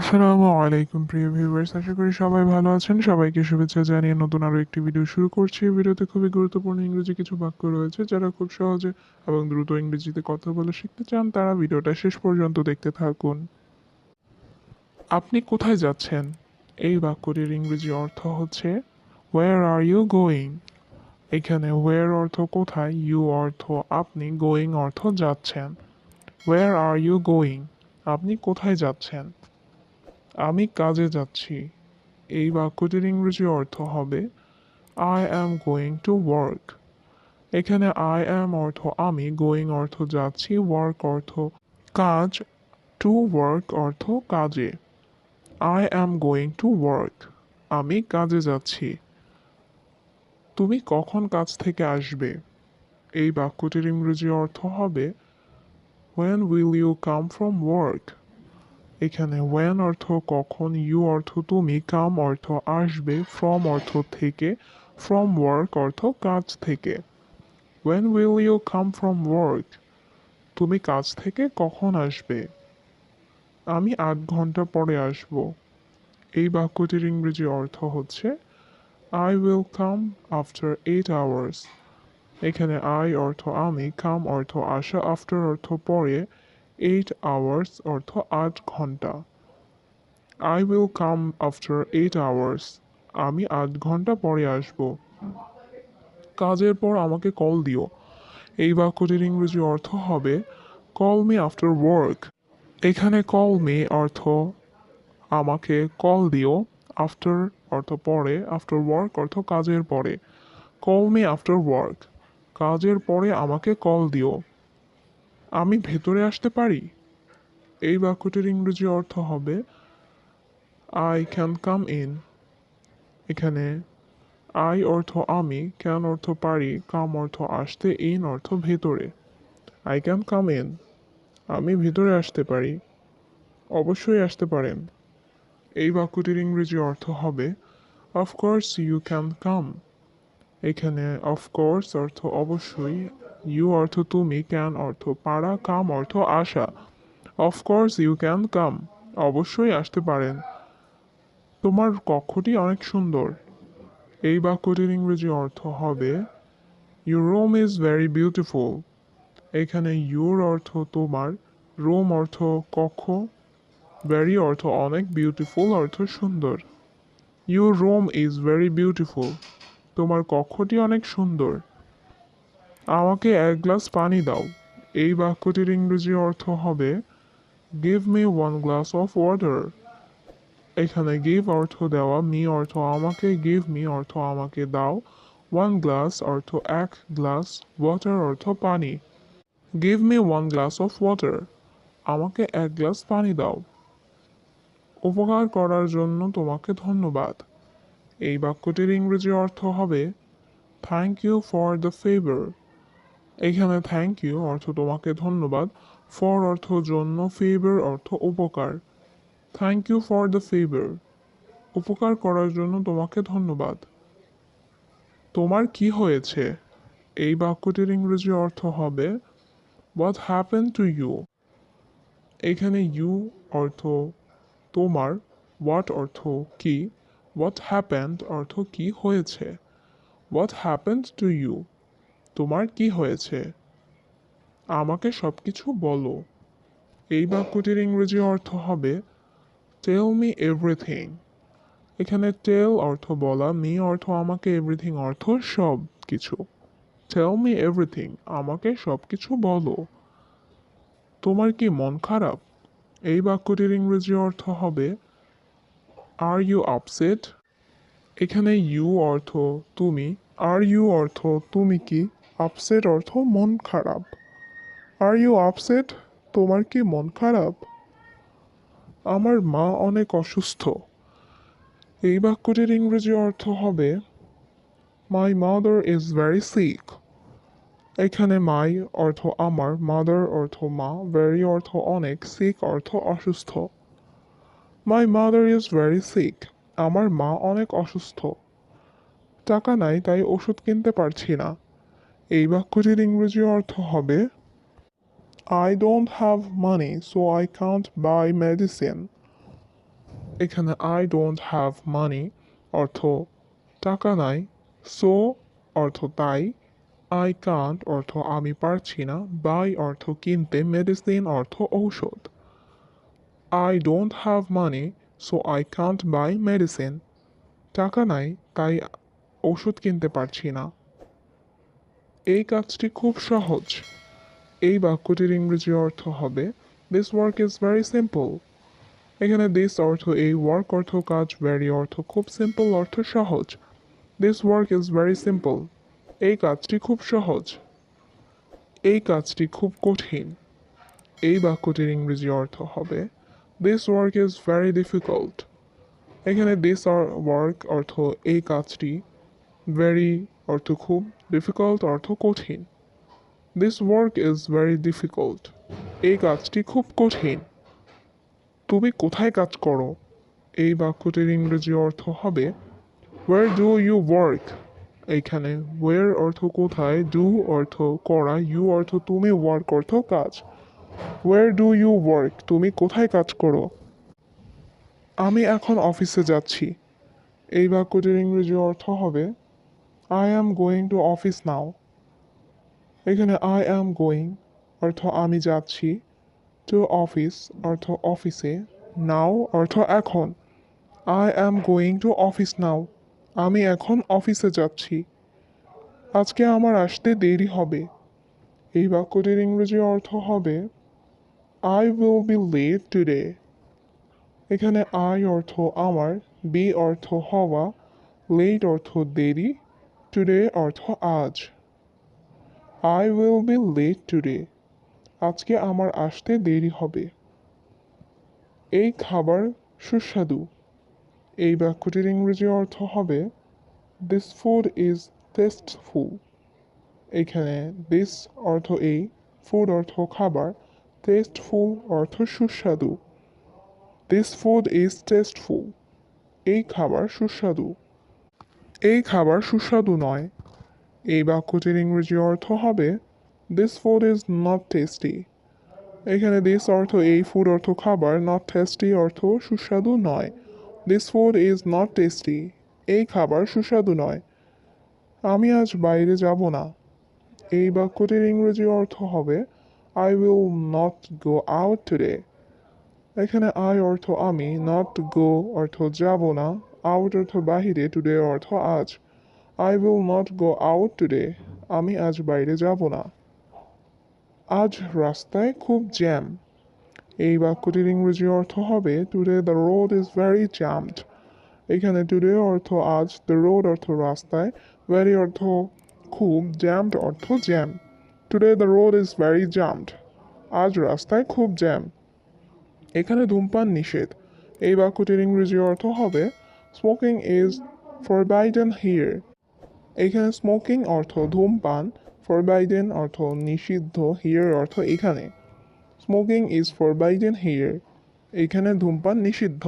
আসসালামু আলাইকুম, প্রিয় ভিউয়ার্স আশা করি সবাই ভালো আছেন। সবাইকে শুভেচ্ছা জানিয়ে নতুন আরও একটি ভিডিও শুরু করছি। ভিডিওতে খুবই গুরুত্বপূর্ণ ইংরেজি কিছু বাক্য রয়েছে, যারা খুব সহজে এবং দ্রুত ইংরেজিতে কথা বলে শিখতে চান, তারা ভিডিওটা শেষ পর্যন্ত দেখতে থাকুন। আপনি কোথায় যাচ্ছেন? এই বাক্যটির ইংরেজি অর্থ হচ্ছে ওয়ার আর ইউ গোয়িং এখানে ওয়ার অর্থ কোথায় ইউ অর্থ আপনি গোয়িং অর্থ যাচ্ছেন। ওয়ার আর ইউ গোয়িং আপনি কোথায় যাচ্ছেন? আমি কাজে যাচ্ছি। এই বাক্যটির ইংরেজি অর্থ হবে I am going to work এখানে আই অ্যাম অর্থ আমি গোয়িং অর্থ যাচ্ছি ওয়ার্ক অর্থ কাজ টু ওয়ার্ক অর্থ কাজে I am going to work আমি কাজে যাচ্ছি তুমি কখন কাজ থেকে আসবে? এই বাক্যটির ইংরেজি অর্থ হবে when will you come from work এখানে ওয়েন অর্থ কখন ইউ অর্থ তুমি কাম অর্থ আসবে ফ্রম অর্থ থেকে ফ্রম ওয়ার্ক অর্থ কাজ থেকে। When will you come from work তুমি কাজ থেকে কখন আসবে? আমি আট ঘণ্টা পরে আসব। এই বাক্যটির ইংরেজি অর্থ হচ্ছে I will come after eight hours এখানে আই অর্থ আমি কাম অর্থ আসা আফটার অর্থ পরে। এইট আওয়ার্স অর্থ আট ঘণ্টা। I will come after eight hours আমি আট ঘণ্টা পরে আসব। কাজের পর আমাকে কল দিও। এই বাক্যটির ইংরেজি অর্থ হবে কল মি আফটার ওয়ার্ক এখানে কল মি অর্থ আমাকে কল দিও আফটার অর্থ পরে আফটার ওয়ার্ক অর্থ কাজের পরে। কল মি আফটার ওয়ার্ক কাজের পরে আমাকে কল দিও। আমি ভেতরে আসতে পারি? এই বাক্যটির ইংরেজি অর্থ হবে আই ক্যান কাম ইন এখানে আই অর্থ আমি ক্যান অর্থ পারি কাম অর্থ আসতে ইন অর্থ ভেতরে। আই ক্যান কাম ইন আমি ভেতরে আসতে পারি, অবশ্যই আসতে পারেন। এই বাক্যটির ইংরেজি অর্থ হবে অফকোর্স ইউ ক্যান কাম এখানে অফকোর্স অর্থ অবশ্যই ইউ অর্থ তুমি ক্যান অর্থ পাড়া কাম অর্থ আসা অফকোর্স ইউ ক্যান কাম অবশ্যই আসতে পারেন। তোমার কক্ষটি অনেক সুন্দর। এই বাক্যটির ইংরেজি অর্থ হবে your room is very beautiful এখানে ইউর অর্থ তোমার রোম অর্থ কক্ষ ভেরি অর্থ অনেক বিউটিফুল অর্থ সুন্দর। Your room is very beautiful তোমার কক্ষটি অনেক সুন্দর। আমাকে এক গ্লাস পানি দাও। এই বাক্যটির ইংরেজি অর্থ হবে give me one glass of water এখানে গিভ অর্থ দেওয়া মি অর্থ আমাকে গিভ মি অর্থ আমাকে দাও। ওয়ান গ্লাস অর্থ এক গ্লাস ওয়াটার অর্থ পানি। Give me one glass of water আমাকে এক গ্লাস পানি দাও। উপকার করার জন্য তোমাকে ধন্যবাদ। এই বাক্যটির ইংরেজি অর্থ হবে thank you for the favour এখানে থ্যাংক ইউ অর্থ তোমাকে ধন্যবাদ। ফর অর্থ জন্য ফেভার অর্থ উপকার। Thank you for the favour উপকার করার জন্য তোমাকে ধন্যবাদ। তোমার কি হয়েছে? এই বাক্যটির ইংরেজি অর্থ হবে হোয়াট হ্যাপেন টু ইউ এখানে ইউ অর্থ তোমার হোয়াট অর্থ কি? হোয়াট হ্যাপেন্ড অর্থ কি হয়েছে? হোয়াট হ্যাপেন্ড টু ইউ তোমার কি হয়েছে? আমাকে সব কিছু বলো। এই বাক্যটির ইংরেজি অর্থ হবে টেল মি এভরিথিং এখানে টেল অর্থ বলা মি অর্থ আমাকে এভরিথিং অর্থ সব কিছু টেল মি এভরিথিং আমাকে সব কিছু বলো। তোমার কি মন খারাপ? এই বাক্যটির ইংরেজি অর্থ হবে আর ইউ আপসেট এখানে ইউ অর্থ, তুমি। আর ইউ অর্থ, তুমি কি? আপসেট অর্থ মন খারাপ। আর ইউ আপসেট তোমার কি মন খারাপ? আমার মা অনেক অসুস্থ। এই বাক্যটির ইংরেজি অর্থ হবে my mother is very sick এখানে মাই অর্থ আমার মাদার অর্থ মা ভেরি অর্থ অনেক সিক অর্থ অসুস্থ my mother is very sick আমার মা অনেক অসুস্থ। টাকা নাই, তাই ওষুধ কিনতে পারছি না। এই বাক্যটির ইংরেজি অর্থ হবে I don't have money so I can't buy medicine এখানে আই ডোন্ট হ্যাভ মানি অর্থ টাকা নাই সো অর্থ তাই আই কান্ট অর্থ আমি পারছি না বাই অর্থ কিনতে মেডিসিন অর্থ ঔষধ। I don't have money so I can't buy medicine টাকা নাই, তাই ওষুধ কিনতে পারছি না। এই কাজটি খুব সহজ। এই বাক্যটির ইংরেজি অর্থ হবে this work is very simple এখানে দিস অর্থ এই ওয়ার্ক অর্থ কাজ ভেরি অর্থ খুব সিম্পল অর্থ সহজ। This work is very simple এই কাজটি খুব সহজ। এই কাজটি খুব কঠিন। এই বাক্যটির ইংরেজি অর্থ হবে this work is very difficult এখানে দিস ওয়ার্ক অর্থ এই কাজটি ভেরি অর্থ খুব ডিফিকাল্ট অর্থ কঠিন। This work is very difficult এই কাজটি খুব কঠিন। তুমি কোথায় কাজ করো? এই বাক্যটির ইংরেজি অর্থ হবে ওয়ার ডু ইউ ওয়ার্ক এইখানে ওয়ার অর্থ কোথায় ডু অর্থ করা ইউ অর্থ তুমি ওয়ার্ক অর্থ কাজ। ওয়ার ডু ইউ ওয়ার্ক তুমি কোথায় কাজ করো? আমি এখন অফিসে যাচ্ছি। এই বাক্যটির ইংরেজি অর্থ হবে I am going to office now এখানে আই অ্যাম গোয়িং অর্থ আমি যাচ্ছি টু অফিস অর্থ অফিসে নাও অর্থ এখন. I am going to office now আমি এখন অফিসে যাচ্ছি। আজকে আমার আসতে দেরি হবে। এই বাক্যটির ইংরেজি অর্থ হবে I will be late today এখানে আই অর্থ আমার বি অর্থ হওয়া লেট অর্থ দেরি টুডে অর্থ আজ। I will be late today আজকে আমার আসতে দেরি হবে। এই খাবার সুস্বাদু। এই বাক্যটির ইংরেজি অর্থ হবে দিস ফুড ইজ টেস্টফুল এখানে দিস অর্থ এই ফুড অর্থ খাবার টেস্টফুল অর্থ সুস্বাদু। দিস ফুড ইজ টেস্টফুল এই খাবার সুস্বাদু। এই খাবার সুস্বাদু নয়। এই বাক্যটির ইংরেজি অর্থ হবে this food is not tasty এখানে দিস অর্থ এই ফুড অর্থ খাবার নট টেস্টি অর্থ সুস্বাদু নয়। This food is not tasty এই খাবার সুস্বাদু নয়। আমি আজ বাইরে যাব না। এই বাক্যটির ইংরেজি অর্থ হবে I will not go out today এখানে আই অর্থ আমি নট গো অর্থ যাব না। আউট অর্থ বাহিরে টুডে অর্থ আজ I will not go out today আমি আজ বাইরে যাব না। আজ রাস্তায় খুব জ্যাম এই বাক্যটির ইংরেজি অর্থ হবে today the road is very jammed এখানে টুডে অর্থ আজ দ্য রোড অর্থ রাস্তায় ভেরি অর্থ খুব জ্যামড অর্থ jam today the road is very jammed আজ রাস্তায় খুব জ্যাম এখানে ধূমপান নিষেধ। এই বাক্যটির ইংরেজি অর্থ হবে স্মোকিং ইজ ফরবাইডেন হিয়ার এখানে স্মোকিং অর্থ ধূমপান ফরবাইডেন অর্থ নিষিদ্ধ হিয়ার অর্থ এখানে। স্মোকিং ইজ ফরবাইডেন হিয়ার এখানে ধূমপান নিষিদ্ধ।